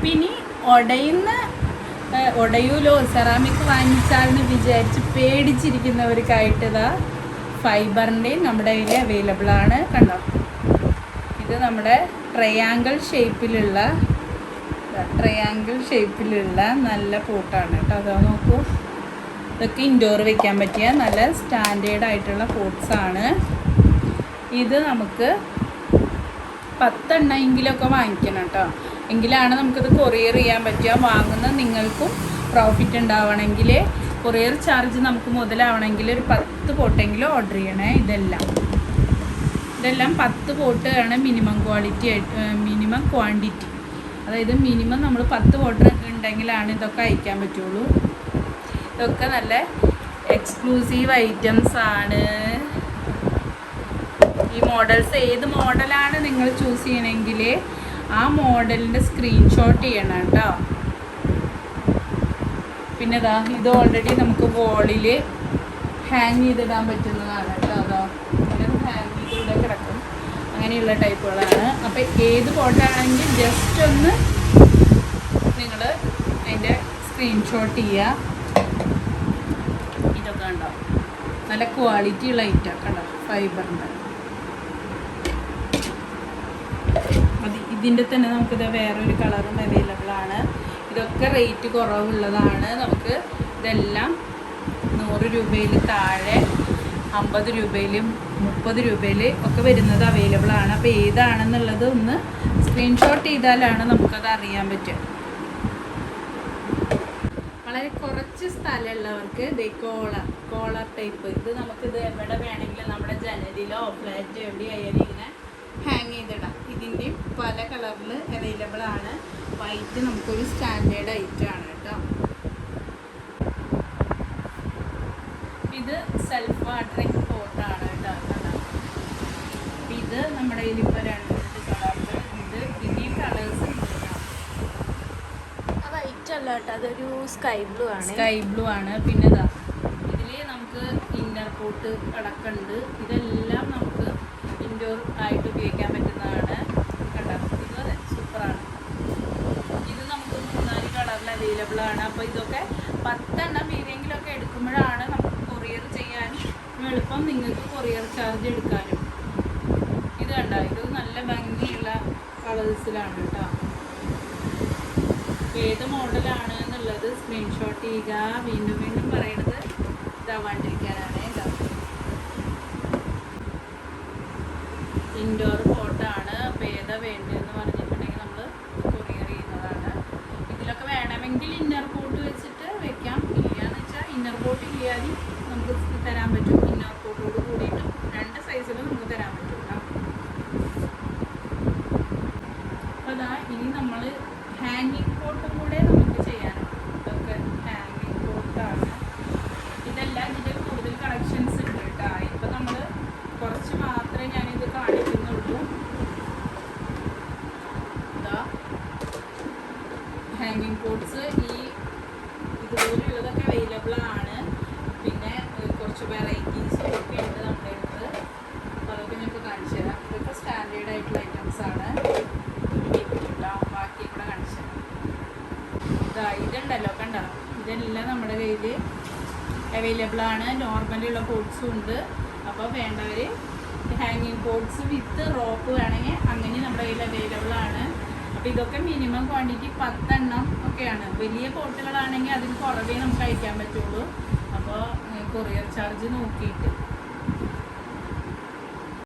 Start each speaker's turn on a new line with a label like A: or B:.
A: അപ്പം ഇനി ഉടയുന്ന ഉടയൂലോ സെറാമിക് വാങ്ങിച്ചാലെന്ന് വിചാരിച്ച് പേടിച്ചിരിക്കുന്നവർക്കായിട്ട് ഇതാ ഫൈബറിന്റെയും നമ്മുടെ കയ്യിൽ അവൈലബിൾ ആണ്. കണ്ടോ? ഇത് നമ്മുടെ ട്രയാങ്കിൾ ഷേപ്പിലുള്ള ട്രയാങ്കിൾ ഷേപ്പിലുള്ള നല്ല പൂട്ടാണ് കേട്ടോ. അതോ നോക്കൂ. ഇതൊക്കെ ഇൻഡോർ വെക്കാൻ പറ്റിയ നല്ല സ്റ്റാൻഡേർഡ് ആയിട്ടുള്ള പോട്ട്സ് ആണ്. ഇത് നമുക്ക് പത്തെണ്ണമെങ്കിലൊക്കെ വാങ്ങിക്കണം കേട്ടോ. എങ്കിലാണ് നമുക്കിത് കൊറിയർ ചെയ്യാൻ പറ്റുക. വാങ്ങുന്ന നിങ്ങൾക്കും പ്രോഫിറ്റ് ഉണ്ടാവണമെങ്കിൽ കൊറിയർ ചാർജ് നമുക്ക് മുതലാവണമെങ്കിൽ ഒരു പത്ത് പോട്ടെങ്കിലും ഓർഡർ ചെയ്യണേ. ഇതെല്ലാം. ഇതെല്ലാം പത്ത് പോട്ട് ആണ് മിനിമം ക്വാളിറ്റി ആയിട്ട് മിനിമം ക്വാണ്ടിറ്റി അതായത് മിനിമം നമ്മൾ പത്ത് പോട്ട് ഉണ്ടെങ്കിലാണ് ഇതൊക്കെ അയക്കാൻ പറ്റുള്ളൂ. ഇതൊക്കെ നല്ല എക്സ്ക്ലൂസീവ് ഐറ്റംസ് ആണ്. ഈ മോഡൽസ് ഏത് മോഡലാണ് നിങ്ങൾ ചൂസ് ചെയ്യണമെങ്കിൽ ആ മോഡലിന്റെ സ്ക്രീൻഷോട്ട് ചെയ്യണം കേട്ടോ. പിന്നെ ഇതാ ഇത് ഓൾറെഡി നമുക്ക് വോളിൽ ഹാങ് ചെയ്തിടാൻ പറ്റുന്നതാണ് കേട്ടോ. അതോ ഇങ്ങനെ ഹാങ് ചെയ്ത് ഇവിടെ കിടക്കും. അങ്ങനെയുള്ള ടൈപ്പുകളാണ് അപ്പോൾ ഏത് ഫോട്ടോയാണെങ്കിൽ ജസ്റ്റ് ഒന്ന് നിങ്ങൾ അതിന്റെ സ്ക്രീൻഷോട്ട് ചെയ്യുക ഇതൊക്കെ ഉണ്ടോ നല്ല ക്വാളിറ്റി ഉള്ള ഐറ്റം കണ്ടോ ഫൈബറിന്റെ അത് ഇതിന്റെ തന്നെ നമുക്കിത് വേറൊരു കളറും അവൈലബിൾ ആണ്. ഇതൊക്കെ റേറ്റ് കുറവുള്ളതാണ്. നമുക്ക് ഇതെല്ലാം നൂറ് രൂപയിൽ താഴെ അമ്പത് രൂപയിലും മുപ്പത് രൂപയിൽ ഒക്കെ വരുന്നത് അവൈലബിൾ ആണ്. അപ്പോൾ ഏതാണെന്നുള്ളത് ഒന്ന് സ്ക്രീൻഷോട്ട് ചെയ്താലാണ് നമുക്കത് അറിയാൻ പറ്റുക. വളരെ കുറച്ച് സ്ഥലമുള്ളവർക്ക് ദേ കോളർ കോളർ ടൈപ്പ് ഇത് നമുക്കിത് എവിടെ വേണമെങ്കിലും നമ്മുടെ ജനലിലോ ഫ്ലാറ്റ് എവിടെയായാലും ഇങ്ങനെ ഹാങ് ചെയ്തിടാം ഇതിന്റെയും പല കളറിൽ അവൈലബിൾ ആണ്. വൈറ്റ് നമുക്കൊരു സ്റ്റാൻഡേർഡ് ഐറ്റം ആണ് കേട്ടോ. ഇത് സെൽഫ് വാട്ടറിങ് പോട്ട് ആണ് കേട്ടോ. കണ്ടോ? ഇത് നമ്മുടെ കയ്യിൽ ഇപ്പോൾ രണ്ട് കളർ ഇത് ഇനിയും കളേഴ്സ്
B: വൈറ്റ് അല്ല കേട്ടോ. അതൊരു സ്കൈ ബ്ലൂ ആണ്.
A: സ്കൈ ബ്ലൂ ആണ്. പിന്നെ ഇതാ ഇതിൽ നമുക്ക് ഇന്നർ കോട്ട് അടക്കമുണ്ട് ഇതെല്ലാം നമുക്ക് ഇൻഡോർ ആയിട്ട് ഉപയോഗിക്കാൻ പറ്റുന്നതാണ് കണ്ടോ ഇത് അതെ സൂപ്പറാണ് ഇത് നമുക്ക് മൂന്നാൽ കളറിൽ ആണ് അപ്പോൾ ഇതൊക്കെ പത്തെണ്ണം ഏതെങ്കിലുമൊക്കെ എടുക്കുമ്പോഴാണ് നമുക്ക് കൊറിയർ ചെയ്യാൻ എളുപ്പം നിങ്ങൾക്ക് കൊറിയർ ചാർജ് എടുക്കാനും. ഇത് കണ്ട? ഇത് നല്ല ഭംഗിയുള്ള കളേഴ്സിലാണ് കേട്ടോ. ഏത് മോഡലാണ് എന്നുള്ളത് സ്ക്രീൻഷോട്ട് ചെയ്യുക. വീണ്ടും വീണ്ടും പറയണത് ഇതാവാണ്ടിരിക്കാനാണ് ഇതാ ഇൻഡോർ പോട്ടാണ് അപ്പോൾ ഏതാ വേണ്ടതെന്ന് പറഞ്ഞിട്ടുണ്ടെങ്കിൽ നമ്മൾ കൊറിയർ ചെയ്യുന്നതാണ് ഇതിലൊക്കെ വേണമെങ്കിൽ ഇന്നർ പോട്ട് വെച്ചിട്ട് വെക്കാം ഇല്ലയെന്ന് വെച്ചാൽ ഇന്നർ പോട്ട് ഇല്ലാതെ നമുക്ക് തരാൻ പറ്റും ഇന്നർ പോട്ടോട് കൂടിയിട്ട് രണ്ട് സൈസിലും നമുക്ക് തരാൻ പറ്റും കേട്ടോ അപ്പോൾ അതാ ഇനി നമ്മൾ ഹാങ്ങിങ് പോട്ടും കൂടെ നമുക്ക് ചെയ്യാനുണ്ട് ഇതൊക്കെ ഹാങ്ങിങ് പോട്ടാണ് ഇതെല്ലാം ഇതിന്റെ കൂടുതൽ കളക്ഷൻസ് ഉണ്ട് കേട്ടോ ഇപ്പം നമ്മൾ കുറച്ച് മാത്രമേ ഞാനിത് കാണിക്കുന്നുള്ളൂ ഇതാ ഹാങ്ങിങ് പോട്ട്സ് ഈ ഇതുപോലെയുള്ളതൊക്കെ അവൈലബിൾ ആണ്. പിന്നെ കുറച്ച് വെറൈറ്റീസും ഒക്കെ ഉണ്ട് നമ്മുടെ അടുത്ത്. അപ്പോൾ അതൊക്കെ ഞങ്ങൾക്ക് കാണിച്ചു തരാം. ഇതൊക്കെ സ്റ്റാൻഡേർഡ് ആയിട്ടുള്ള ഐറ്റംസ് ആണ്. ബാക്കി കൂടെ കാണിച്ചു തരാം. ഇതാ ഇതുണ്ടല്ലോ കണ്ടോ? ഇതെല്ലാം നമ്മുടെ കയ്യിൽ അവൈലബിൾ ആണ്. നോർമലുള്ള പോട്ട്സും ഉണ്ട്. അപ്പോൾ വേണ്ടവർ ഹാങ്ങിങ് പോട്ട്സ് വിത്ത് റോപ്പ് വേണമെങ്കിൽ അങ്ങനെ നമ്മുടെ കയ്യിൽ അവൈലബിൾ ആണ്. അപ്പോൾ ഇതൊക്കെ മിനിമം ക്വാണ്ടിറ്റി പത്തെണ്ണം ഒക്കെയാണ്. വലിയ പോട്ടുകളാണെങ്കിൽ അതിൽ കുറവേ നമുക്ക് അയക്കാൻ പറ്റുള്ളൂ. അപ്പോൾ കൊറിയർ ചാർജ് നോക്കിയിട്ട്.